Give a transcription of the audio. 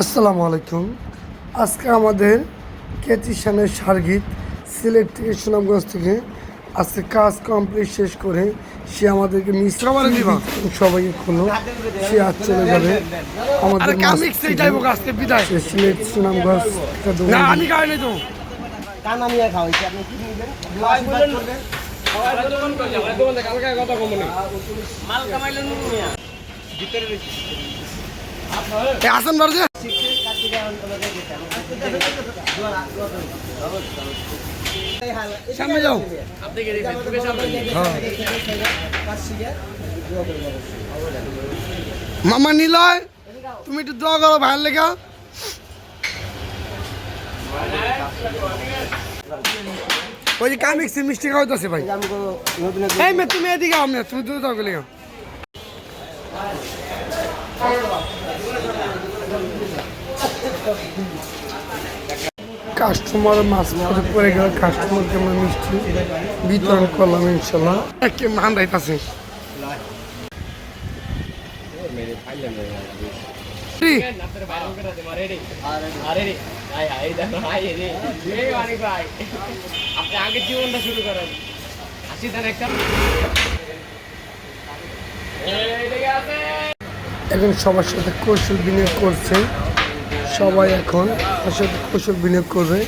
আসসালামু আলাইকুম। আজকে আমাদের কেতিশানের সার্গিত সিলেট থেকে সুনামগঞ্জ থেকে আজকে কাজ কমপ্লিট শেষ করে সে আমাদেরকে মিশ্র সবাইকে খুললো সে আজ চলে যাবে। আমাদের সিলেট সুনামগঞ্জ দোকান। না সামনে যাও মামা নিলয় তুমি একটু দোয়া করো ভাইয়ের লেখা ওই যে কামিক্সি মিষ্টি খাওয়াইতেছে ভাই আমি কোনো নতুন এই মে তুমি এদিকে আমনে তুমি দূরে যাও গেলে কাস্টমার মাছ মাঝে পরে গেল কাস্টমারকে আমরা মিষ্টি? বিতরণ করলাম ইনশাল্লাহ। কে মান আপনি জীবনটা শুরু করেন একটা এখন সবার সাথে কৌশল বিনিয়োগ করছে। সবাই এখন অসুখ অসুখ বিনিয়োগ করবে।